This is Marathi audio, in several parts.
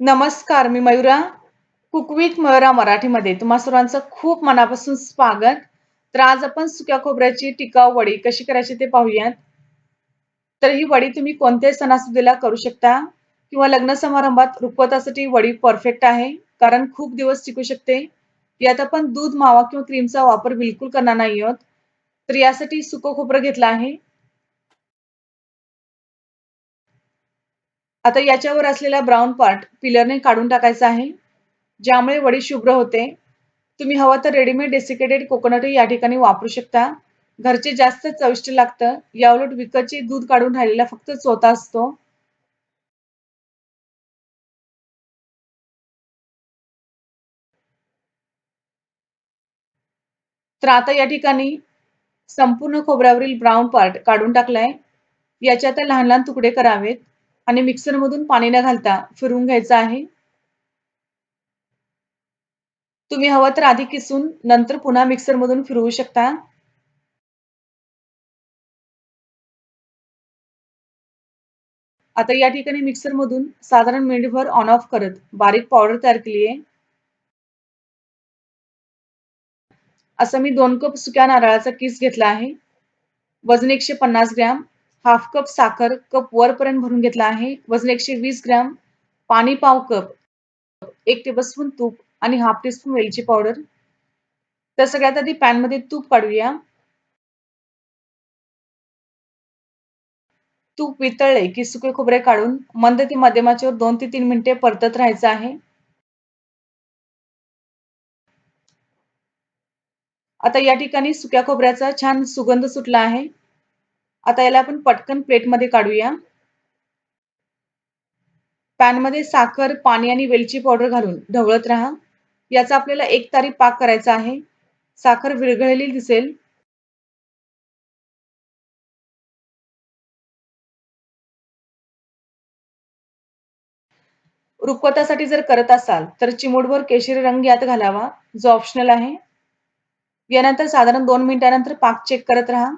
नमस्कार मी मयुरा. कुकवीत मयुरा मराठीमध्ये तुम्हा सर्वांचं खूप मनापासून स्वागत. तर आज आपण सुक्या खोबऱ्याची टिकाव वडी कशी करायची ते पाहूयात. तर ही वडी तुम्ही कोणत्याही सणासुदीला करू शकता किंवा लग्न समारंभात रुखवतासाठी वडी परफेक्ट आहे कारण खूप दिवस टिकू शकते. यात आपण दूध मावा किंवा क्रीमचा वापर बिलकुल करणार नाही आहोत. तर यासाठी सुकं खोबरं घेतलं आहे. आता याच्यावर असलेला ब्राऊन पार्ट पिलरने काढून टाकायचा आहे ज्यामुळे वडी शुभ्र होते. तुम्ही हवं तर रेडीमेड डेसिकेटेड कोकोनट या ठिकाणी वापरू शकता. घरचे जास्त चविष्ट लागतं. याउलट विकतचे दूध काढून राहिलेला फक्त चोथा असतो. तर आता या ठिकाणी संपूर्ण खोबऱ्यावरील ब्राऊन पार्ट काढून टाकलाय. याच्या आता लहान लहान तुकडे करावेत. आणि मिक्सरमधून पाणी न घालता फिरून घ्यायचं आहे. तुम्ही हवं तर आधी किसून नंतर पुन्हा मिक्सरमधून फिरवू शकता. आता या ठिकाणी मिक्सरमधून साधारण मिनिटभर ऑन ऑफ करत बारीक पावडर तयार केली आहे. असं मी दोन कप सुक्या नारळाचा किस घेतला आहे. वजन एकशे पन्नास ग्रॅम. हाफ कप साखर कप वरपर्यंत भरून घेतला आहे. वजन एकशे वीस ग्रॅम पाणी पाव कप एक टेबलस्पून तूप आणि हाफ टीस्पून वेलची पावडर तर सगळ्यात आधी पॅनमध्ये तूप काढूया. तूप वितळले की सुके खोबरे काढून मंद ती मध्यमाच्यावर दोन ते तीन मिनिटे परतत राहायचं आहे. आता या ठिकाणी सुक्या खोबऱ्याचा छान सुगंध सुटला आहे. आता याला आपण पटकन प्लेटमध्ये काढूया. पॅनमध्ये साखर पाणी आणि वेलची पावडर घालून ढवळत राहा. याचा आपल्याला एक तारी पाक करायचा आहे. साखर विरघळलेली दिसेल. रुखवतासाठी जर करत असाल तर चिमूटभर केशरी रंग यात घालावा. जो ऑप्शनल आहे. यानंतर साधारण दोन मिनिटानंतर पाक चेक करत राहा.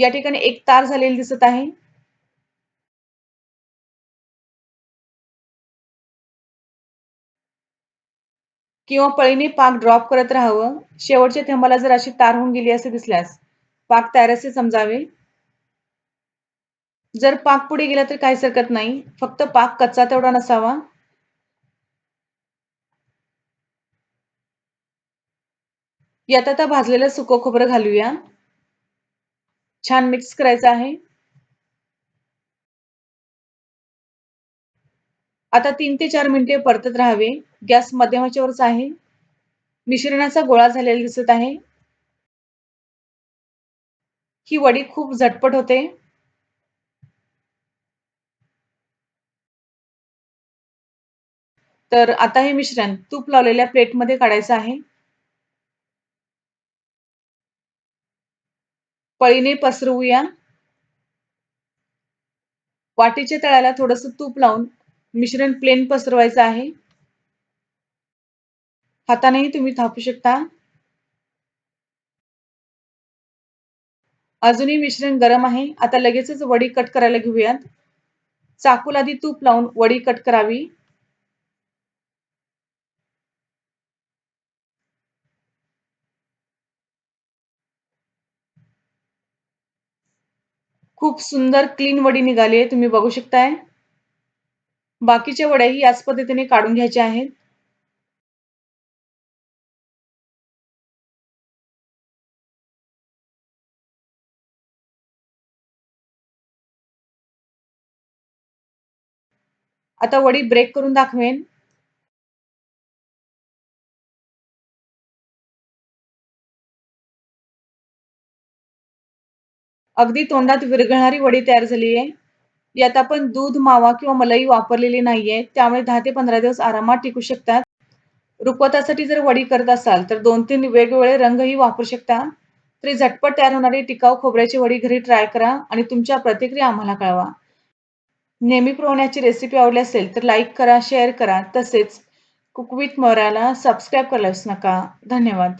या ठिकाणी एक तार झालेली दिसत आहे. किंवा पळीने पाक ड्रॉप करत राहावं. शेवटच्या थेंबाला जर अशी तार होऊन गेली असे दिसल्यास पाक तयार असे समजावे. जर पाक पुढे गेला तर काहीच हरकत नाही. फक्त पाक कच्चा तेवढा नसावा. यात आता भाजलेलं सुकं खोबरं घालूया. छान मिक्स करायचं आहे. आता तीन ते चार मिनिटे परतत राहावे. गॅस मध्यमाच्यावरच आहे. मिश्रणाचा गोळा झालेला दिसत आहे. ही वडी खूप झटपट होते. तर आता हे मिश्रण तूप लावलेल्या प्लेटमध्ये काढायचं आहे. पळीने पसरवूया. वाटीच्या तळ्याला थोडस तूप लावून मिश्रण प्लेन पसरवायचं आहे. हातानेही तुम्ही थापू शकता. अजूनही मिश्रण गरम आहे. आता लगेचच वडी कट करायला घेऊयात. चाकूला आधी तूप लावून वडी कट करावी. खूप सुंदर क्लीन वडी निघाली आहे तुम्ही बघू शकताय. बाकीच्या वड्याही याच पद्धतीने काढून घ्यायच्या आहेत. आता वडी ब्रेक करून दाखवेन. अगदी तोंडात विरघळणारी वडी तयार झाली आहे. यात आपण दूध मावा किंवा मलाई वापरलेली नाहीये. त्यामुळे दहा ते पंधरा दिवस आरामात टिकू शकतात. रुखवतासाठी जर वडी करत असाल तर दोन तीन वेगवेगळे रंगही वापरू शकता. तरी झटपट तयार होणारी टिकाऊ खोबऱ्याची वडी घरी ट्राय करा आणि तुमच्या प्रतिक्रिया आम्हाला कळवा. नेहमी प्रवण्याची रेसिपी आवडली असेल तर लाईक करा शेअर करा. तसेच कुक विथ मोराला सबस्क्राईब करायलाच नका. धन्यवाद.